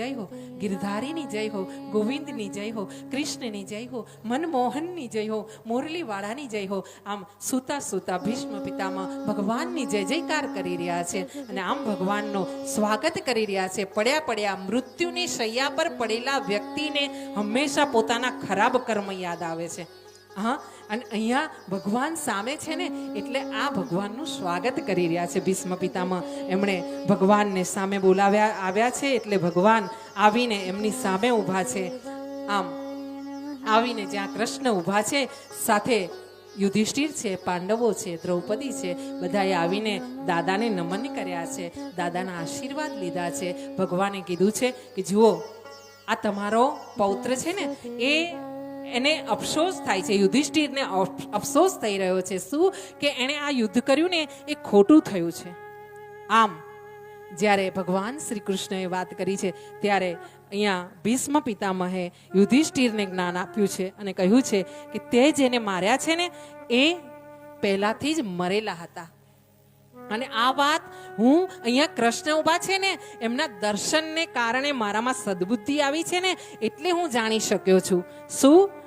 જય હો, ગિરધારીની જય હો, ગોવિંદની જય હો, કૃષ્ણની જય હો, મનમોહનની જય હો, મુરલીવાળાની જય હો. આમ સૂતા સૂતા ભીષ્મ પિતામાં ભગવાનની જય જયકાર કરી રહ્યા છે અને આમ ભગવાનનો સ્વાગત કરી રહ્યા છે. પડ્યા પડ્યા મૃત્યુની શૈયા પર પડેલા વ્યક્તિને હંમેશા પોતાના ખરાબ કર્મ યાદ આવે છે. હા, અને અહીંયા ભગવાન સામે છે ને, એટલે આ ભગવાનનું સ્વાગત કરી રહ્યા છે ભીષ્મ પિતામાં. એમણે ભગવાનને સામે બોલાવ્યા, આવ્યા છે, એટલે ભગવાન આવીને એમની સામે ઊભા છે. આમ, આવીને જ્યાં કૃષ્ણ ઊભા છે, સાથે યુધિષ્ઠિર છે, પાંડવો છે, દ્રૌપદી છે, બધાએ આવીને દાદાને નમન કર્યા છે, દાદાના આશીર્વાદ લીધા છે. ભગવાને કીધું છે કે જુઓ, આ તમારો પૌત્ર છે ને, એ એને અફસોસ થાય છે. યુધિષ્ઠિરને અફસોસ થઈ રહ્યો છે. શું? કે એણે આ યુદ્ધ કર્યું ને એ ખોટું થયું છે. આમ, જ્યારે ભગવાન શ્રી કૃષ્ણએ વાત કરી છે, ત્યારે અહીંયા ભીષ્મ પિતામહે યુધિષ્ઠિરને જ્ઞાન આપ્યું છે અને કહ્યું છે કે તે જેને માર્યા છે ને, એ પહેલાંથી જ મરેલા હતા. અને આ વાત હું અહીંયા કૃષ્ણ ઊભા છે ને, એમના દર્શનને કારણે મારામાં સદબુદ્ધિ આવી છે ને, એટલે હું જાણી શક્યો છું. શું?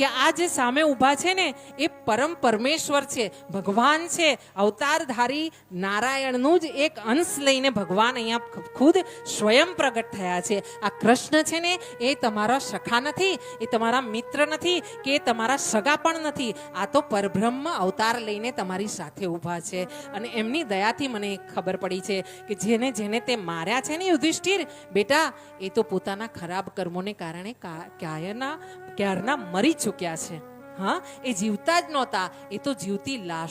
કે આ જે સામે ઊભા છે ને, એ પરમ પરમેશ્વર છે, ભગવાન છે. અવતારધારી નારાયણનું જ એક અંશ લઈને ભગવાન અહીંયા ખુદ સ્વયં પ્રગટ થયા છે. આ કૃષ્ણ છે ને, એ તમારા સખા નથી, એ તમારા મિત્ર નથી, કે એ તમારા સગા પણ નથી. આ તો પરબ્રહ્મ અવતાર લઈને તમારી સાથે ઊભા છે. અને એમની દયાથી મને ખબર પડી છે કે જેને જેને તે માર્યા છે ને યુધિષ્ઠિર, બેટા, એ તો પોતાના ખરાબ કર્મોને કારણે કા- ક્યારના મરી ચૂક્યા છે. હા એ જીવતા જ નહોતા એ તો જીવતી લાશ